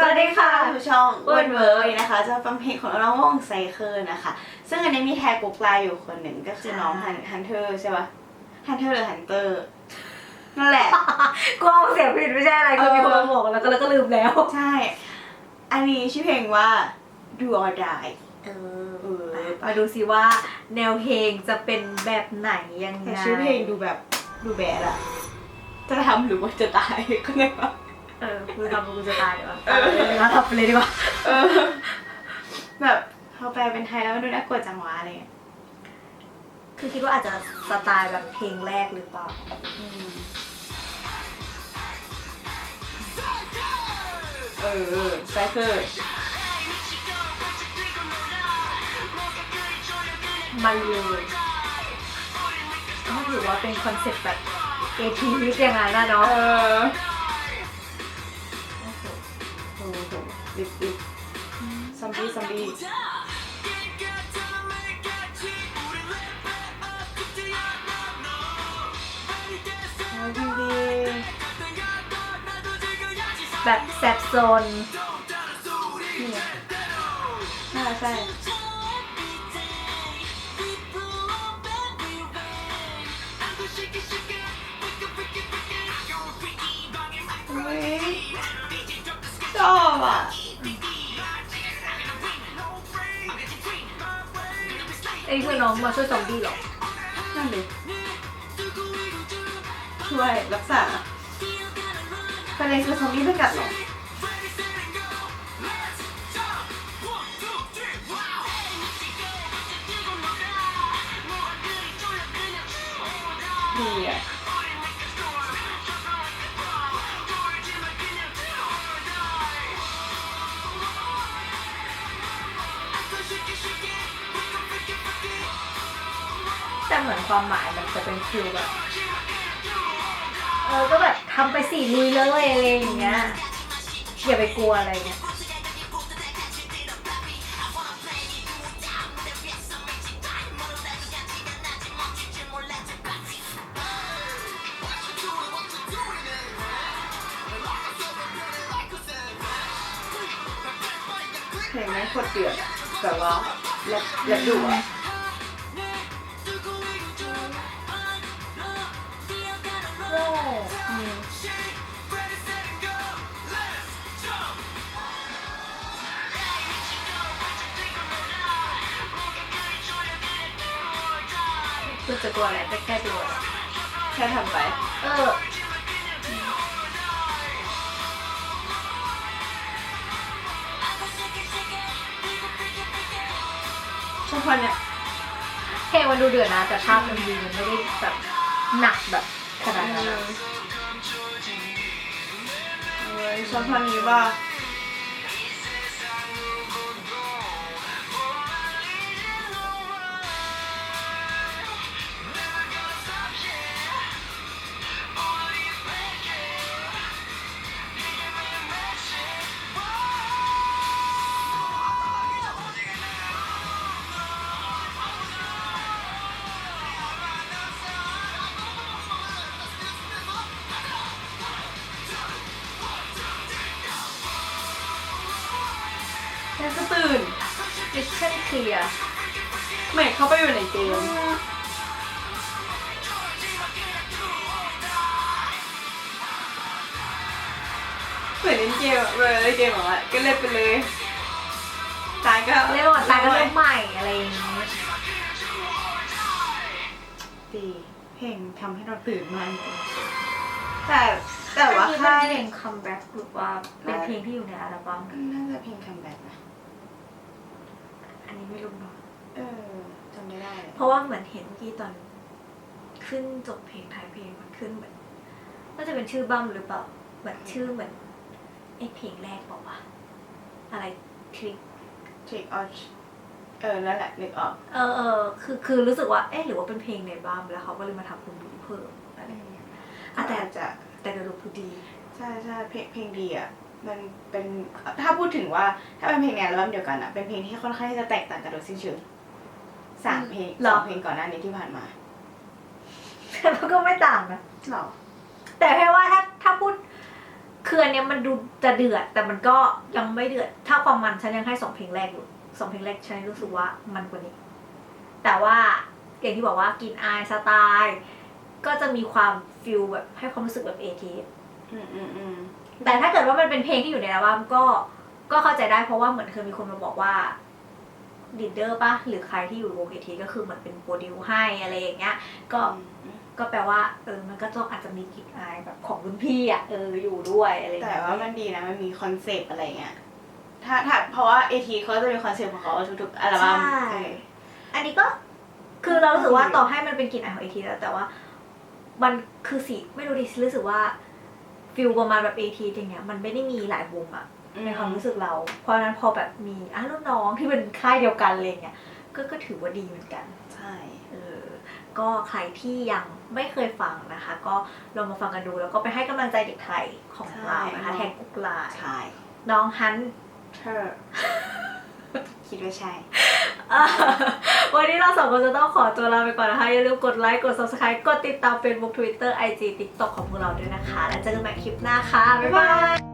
สวัสดีค่ะผู้ช่องเวิเวิร์ร์นนเวิเวิร์ร์นนนะคะ จะฟังเพลงของน้องวงไซเคิลนะคะ ซึ่งอันนี้มีแทกกุ๊กไลน์อยู่คนหนึ่งก็คือน้องใช่ฮันเทอร์ใช่ปะฮันเทอร์หรือฮันเตอร์นั่นแหละ กูเอาเสียงผิดไม่ใช่อะไรเอคืออมีคนมาบอกแล้วก็แล้วก็ลืมแล้ว ใช่ อันนี้ชื่อเพลงว่า Do or Die เออเออมาดูสิว่าแนวเพลงจะเป็นแบบไหนยังไงแต่ชื่อเพลงดูแบบดูแบดอะจะทำหรือว่าจะตายก็ได้ปะ เออกูทำกูจะตายเดี๋ยวเออเราทำไปเลยดีกว่า เออ แบบพอแปลเป็นไทยแล้วมันดูน่ากลัวจังวะอะไรเงี้ยคือคิดว่าอาจจะสไตล์แบบเพลงแรกหรือเปล่าอืมเออไซเคิลมันเลยก็ถือว่าเป็นคอนเซ็ปต์แบบเอทีวิทอย่างนั้นนะเอเนาะอโอ้ หลิบลิบซอมบี้ซอมบี้โอ้ยดีดีแบบแซบโซนนี่ไงน่าใช่เฮ้ยชอบอะ ไอ้คือน้องมาช่วยซอมบี้เหรอ นั่นดิช่วยรักษาประเด็นคือซอมบี้ไม่กัดหรอก เหมือนความหมายมันจะเป็นฟิลแบบเออก็แบบทำไปสี่ลุยเลยอะไรอย่างเงี้ยอย่าไปกลัวอะไรเงี้ยเพลงไม่โคตรเดือดแต่ว่าและและดุอะ คือจะกลัวอะไรก็แค่ตัวแค่ทำไป เออชอบคนเนี้ยเพลงมันดูเดือดนะแต่ภาพมันดีมันไม่ได้แบบหนักแบบขนาดนั้นอะ เอ้ยชอบคนนี้ว่า แค่ก็ตื่นมิชชั่นเคลียร์เหมือนเข้าไปอยู่ในเกมเหมือนเล่นเกมอะเวลาเล่นเกมอะก็เล่นไปเลย ตายก็เรียกว่าตายก็เริ่มใหม่อะไรอย่างงี้ดีเพลงทำให้เราตื่นมาจริงๆ แต่แต่ว่าอันนี้ค่าเป็นยเพลงคัมแบ็กหรือว่าเป็นเพลงที่อยู่ในอัลบั้มน่าจะเพลงคัมแบ็กนะอันนี้ไม่รู้เนาะเออจำไม่ได้ เพราะว่าเหมือนเห็นเมื่อกี้ตอน ขึ้นจบเพลงท้ายเพลงมันขึ้นเหมือนน่าจะเป็นชื่อบัมหรือเปล่าเหมือนชื่อเหมือนไอ้เพลงแรกบอกว่าอะไรทริกทริกออชเออนั่นแหละนึกออกเออเออคือคือรู้สึกว่าเอ๊ะหรือว่าเป็นเพลงในบัมแล้วเขาก็เลยมาทำคุณบูเพิ่ม อะไรอย่างเงี้ยอะแต่อาจจะแต่โดยรวมคือดี ใช่ใช่เพลงเพลงดีอะมันเป็นถ้าพูดถึงว่าถ้าเป็นเพลงในอัลบั้มเดียวกันอะเป็นเพลงที่ค่อนข้างที่จะแตกต่างกันโดยสิ้นเชิงสามเพลงหรสอองเพลงก่อนหน้านี้ที่ผ่านมาแต่มันก็ไม่ต่างนะ หรอแต่แค่ว่าถ้าถ้าพูดคือคืออันเนี้ยมันดูจะเดือด แต่มันก็ยังไม่เดือด ถ้าความมันฉันยังให้สองเพลงแรกอยู่สองเพลงแรกฉันรู้สึกว่ามันกว่านี้ แต่ว่าอย่างที่บอกว่ากินอายสไตล์ ก็จะมีความฟิลแบบให้ความรู้สึกแบบเอทีอืมอืมอืมแต่ถ้าเกิดว่ามันเป็นเพลงที่อยู่ในอัลบั้มก็ก็เข้าใจได้เพราะว่าเหมือนเคยมีคนมาบอกว่าดีดเดอร์ปะหรือใครที่อยู่วงเอทีก็คือเหมือนเป็นโปรดิวให้อะไรอย่างเงี้ย ก็อืมก็แปลว่าเออมันก็ต้องอาจจะมีกลิ่นอายแบบของรุ่นพี่อะเอออยู่ด้วยอะไรอย่างแต่เงี้ยว่ามันดีนะมันมีคอนเซปต์อะไรเงี้ยถ้าถ้าเพราะว่าเอทีเขาจะมีคอนเซปต์ของเขาทุกๆอัลบั้มใช่เออ อันนี้ก็คือเรารู้สึกว่าดีต่อให้มันเป็นกลิ่นอายของเอทีแล้วแต่ว่า มันคือสีไม่รู้ดิรู้สึกว่าฟิลประมาณแบบเอทีอย่างเงี้ยมันไม่ได้มีหลายวงอะในความรู้สึกเรา เพราะฉะนั้นพอแบบมีอะรุ่นน้องที่เป็นค่ายเดียวกันอะไรเงี้ยก็ก็ถือว่าดีเหมือนกัน ใช่เออก็ใครที่ยังไม่เคยฟังนะคะ ก็ลองมาฟังกันดู แล้วก็ไปให้กำลังใจเด็กไทยของเรานะคะแทนกุ๊กไลน์ใช่น้องฮันเธอคิดว่าใช่อะ วันนี้เราสองคนจะต้องขอตัวลาไปก่อนนะคะ อย่าลืมกดไลค์ กด subscribe กดติดตาม Facebook Twitter IG TikTok ของพวกเราด้วยนะคะ แล้วเจอกันใหม่คลิปหน้าค่ะ บ๊ายบาย